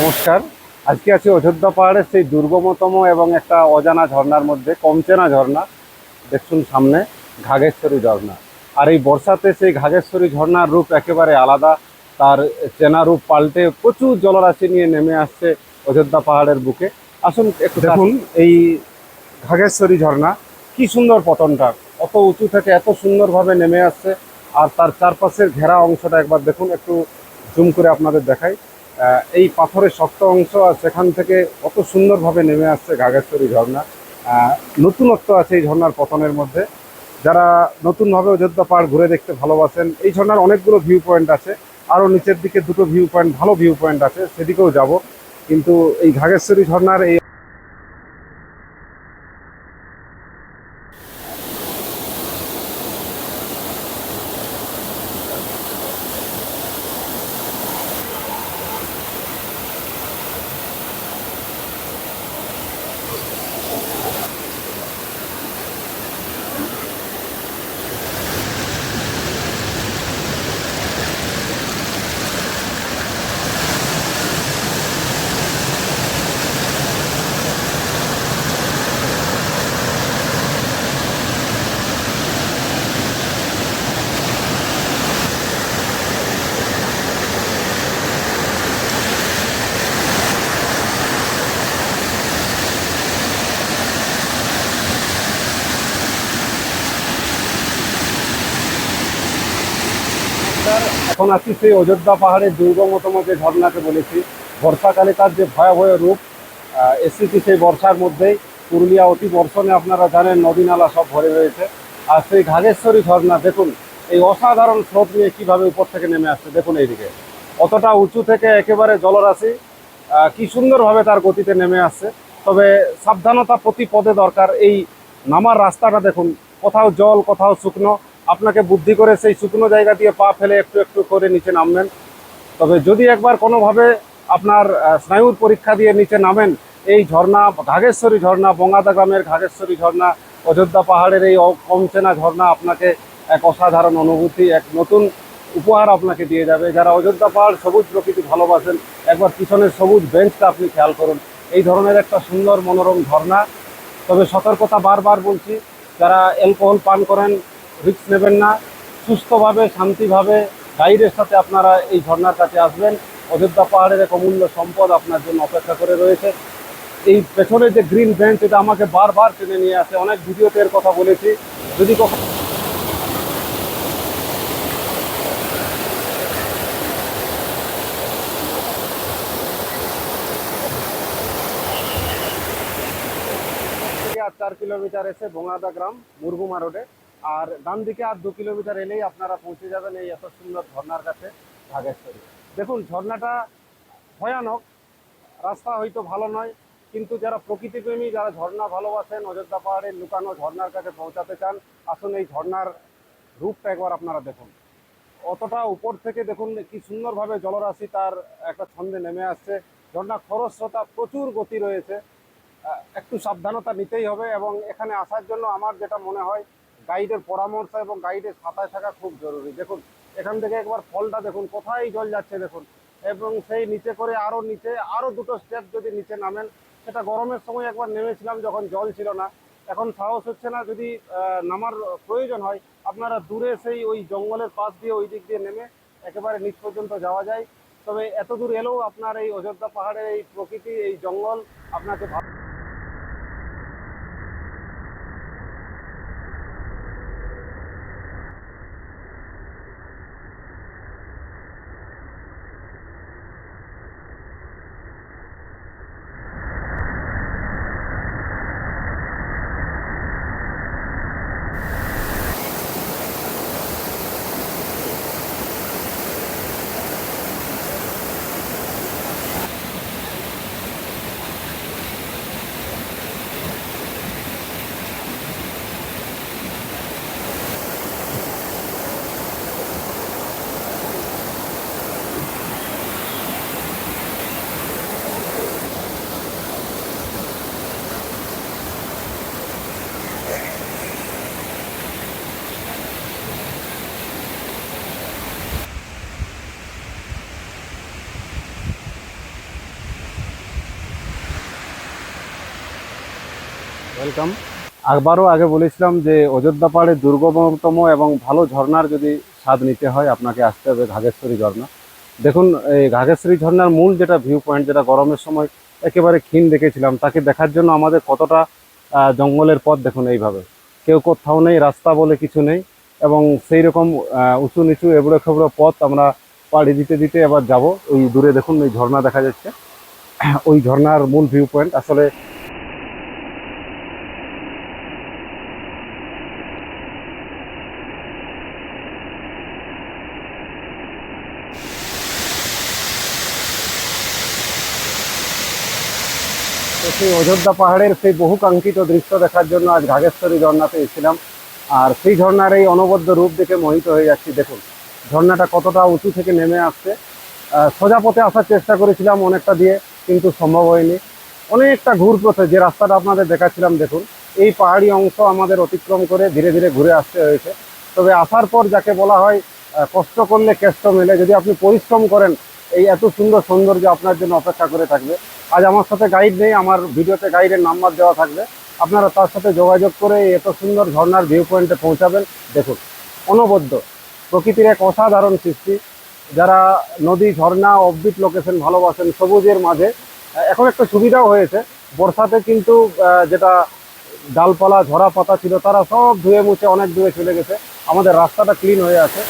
নমস্কার। আজকে আছি অযোধ্যা পাহাড়ের সেই দুর্গমতম এবং একটা অজানা ঝর্ণার মধ্যে, কমচেনা ঝর্ণা। দেখুন সামনে, ঘাগেশ্বরী ঝর্ণা। আর এই বর্ষাতে সেই ঘাগেশ্বরী ঝর্ণার রূপ একেবারে আলাদা। তার চেনা রূপ পাল্টে প্রচুর জলরাশি নিয়ে নেমে আসছে অযোধ্যা পাহাড়ের বুকে। আসুন একটু দেখুন, এই ঘাগেশ্বরী ঝর্ণা, কি সুন্দর পতনটা। অত উঁচু থেকে এত সুন্দরভাবে নেমে আসছে। আর তার চারপাশের ঘেরা অংশটা একবার দেখুন, একটু জুম করে আপনাদের দেখাই। এই পাথরের শক্ত অংশ আর সেখান থেকে কত সুন্দরভাবে নেমে আসছে ঘাগেশ্বরী ঝর্ণা। নতুনত্ব আছে এই ঝর্ণার পতনের মধ্যে। যারা নতুনভাবে অযোধ্যা পাহাড় ঘুরে দেখতে ভালোবাসেন, এই ঝর্ণার অনেকগুলো ভিউ পয়েন্ট আছে। আরও নিচের দিকে দুটো ভিউ পয়েন্ট ভালো ভিউ পয়েন্ট আছে, সেদিকেও যাব। কিন্তু এই ঘাগেশ্বরী ঝর্ণার এই এখন আছি সেই অযোধ্যা পাহাড়ের দুর্গমতম যে ঝর্ণাকে বলেছি, বর্ষাকালে তার যে ভয়াবহ রূপ এসেছি সেই বর্ষার মধ্যেই। পুরুলিয়া অতি বর্ষণে আপনারা জানেন নদী নালা সব ভরে রয়েছে। আর সেই ঘাগেশ্বরী ঝর্ণা, দেখুন, এই অসাধারণ স্রোত নিয়ে কীভাবে উপর থেকে নেমে আসছে, দেখুন এইদিকে। অতটা উঁচু থেকে একেবারে জলরাশি কি সুন্দরভাবে তার গতিতে নেমে আসছে। তবে সাবধানতা প্রতি পদে দরকার, এই নামার রাস্তাটা দেখুন, কোথাও জল, কোথাও শুকনো আপনাকে বুদ্ধি করে সেই শুকনো জায়গা দিয়ে পা ফেলে একটু একটু করে নিচে নামবেন। তবে যদি একবার কোনোভাবে আপনার স্নায়ুর পরীক্ষা দিয়ে নিচে নামেন, এই ঝর্ণা, ঘাগেশ্বরী ঝর্ণা, বঙ্গাদা গ্রামের ঘাগেশ্বরী ঝর্ণা, অযোধ্যা পাহাড়ের এই অ- কমচেনা ঝর্ণা আপনাকে এক অসাধারণ অনুভূতি, এক নতুন উপহার আপনাকে দিয়ে যাবে। যারা অযোধ্যা পাহাড় সবুজ প্রকৃতি ভালোবাসেন, একবার পিছনের সবুজ বেঞ্চটা আপনি খেয়াল করুন। এই ধরনের একটা সুন্দর মনোরম ঝর্ণা। তবে সতর্কতা বারবার বলছি, যারা অ্যালকোহল পান করেন রিস্ক নেবেন না, সুস্থভাবে, শান্তিভাবে, গাইডের সাথে আপনারা এই ঝর্ণার কাছে আসবেন। অযোধ্যা পাহাড়ের এক অমূল্য সম্পদ আপনার জন্য অপেক্ষা করে রয়েছে। এই পেছনে যে গ্রিন বেঞ্চ, এটা আমাকে বারবার টেনে নিয়ে আসে। অনেক ভিডিওতে এর কথা বলেছি। যদি কখনো চার কিলোমিটার এসে ভোঙাদা গ্রাম মুরগুমা রোডে। আর ডান দিকে আর দু কিলোমিটার এলেই আপনারা পৌঁছে যাবেন এই এত সুন্দর ঝর্নার কাছে ভাগেশ্বরী দেখুন ঝর্ণাটা ভয়ানক। রাস্তা হয়তো ভালো নয়, কিন্তু যারা প্রকৃতিপ্রেমী, যারা ঝর্ণা ভালোবাসেন, অযোধ্যা পাহাড়ের লুকানো ঝর্ণার কাছে পৌঁছাতে চান, আসুন এই ঝর্ণার রূপটা একবার আপনারা দেখুন। অতটা উপর থেকে দেখুন কি সুন্দরভাবে জলরাশি তার একটা ছন্দে নেমে আসছে। ঝর্ণা খরস্রোতা প্রচুর গতি রয়েছে। একটু সাবধানতা নিতেই হবে এবং এখানে আসার জন্য আমার যেটা মনে হয় গাইডের পরামর্শ এবং গাইডের সাথে থাকা খুব জরুরি। দেখুন, এখান থেকে একবার ফলটা দেখুন, কোথায় জল যাচ্ছে দেখুন। এবং সেই নিচে করে আরও নিচে আরও দুটো স্টেপ যদি নিচে নামেন, সেটা গরমের সময় একবার নেমেছিলাম যখন জল ছিল না। এখন সাহস হচ্ছে না, যদি নামার প্রয়োজন হয়, আপনারা দূরে সেই ওই জঙ্গলের পাশ দিয়ে ওই দিক দিয়ে নেমে একেবারে নিচ পর্যন্ত যাওয়া যায়। তবে এত দূর এলেও আপনার এই অযোধ্যা পাহাড়ের এই প্রকৃতি, এই জঙ্গল আপনাকে ভালো ওয়েলকাম। আবারও আগে বলেছিলাম যে অযোধ্যা পাহাড়ের দুর্গমতম এবং ভালো ঝর্ণার যদি স্বাদ নিতে হয়, আপনাকে আসতে হবে ঘাগেশ্বরী ঝর্ণা। দেখুন, এই ঘাগেশ্বরী ঝর্ণার মূল যেটা ভিউ পয়েন্ট যেটা গরমের সময় একেবারে ক্ষীণ দেখেছিলাম, তাকে দেখার জন্য আমাদের কতটা জঙ্গলের পথ দেখুন এইভাবে। কেউ কোথাও নেই, রাস্তা বলে কিছু নেই এবং সেই রকম উঁচু নিচু এবড়ো খেবড়ো পথ আমরা পাড়ি দিতে দিতে এবার যাব। ওই দূরে দেখুন ওই ঝর্ণা দেখা যাচ্ছে। ওই ঝর্ণার মূল ভিউ পয়েন্ট আসলে তো সেই অযোধ্যা পাহাড়ের সেই বহু কাঙ্ক্ষিত দৃশ্য দেখার জন্য আজ ঘাগেশ্বরী ঝর্ণাতে এসেছিলাম। আর সেই ঝর্ণার এই অনবদ্য রূপ দেখে মোহিত হয়ে যাচ্ছি। দেখুন, ঝর্ণাটা কতটা উঁচু থেকে নেমে আসছে। সোজা পথে আসার চেষ্টা করেছিলাম অনেকটা দিয়ে, কিন্তু সম্ভব হয়নি। অনেকটা ঘুর পথে যে রাস্তাটা আপনাদের দেখাচ্ছিলাম, দেখুন, এই পাহাড়ি অংশ আমাদের অতিক্রম করে ধীরে ধীরে ঘুরে আসতে হয়েছে। তবে আসার পর যাকে বলা হয় কষ্ট করলে কেষ্ট মেলে। যদি আপনি পরিশ্রম করেন, এই এত সুন্দর সৌন্দর্য আপনার জন্য অপেক্ষা করে থাকবে। আজ আমার সাথে গাইড নেই, আমার ভিডিওতে গাইডের নাম্বার দেওয়া থাকবে। আপনারা তার সাথে যোগাযোগ করে এত সুন্দর ঝর্নার ভিউ পয়েন্টে পৌঁছাবেন। দেখুন, অনবদ্য, প্রকৃতির এক অসাধারণ সৃষ্টি। যারা নদী, ঝর্ণা অফবিট লোকেশন ভালোবাসেন, সবুজের মাঝে এখন একটা সুবিধাও হয়েছে। বর্ষাতে কিন্তু যেটা ডালপালা, ঝরা পাতা ছিল, তারা সব ধুয়ে মুছে অনেক দূরে চলে গেছে। আমাদের রাস্তাটা ক্লিন হয়ে আছে।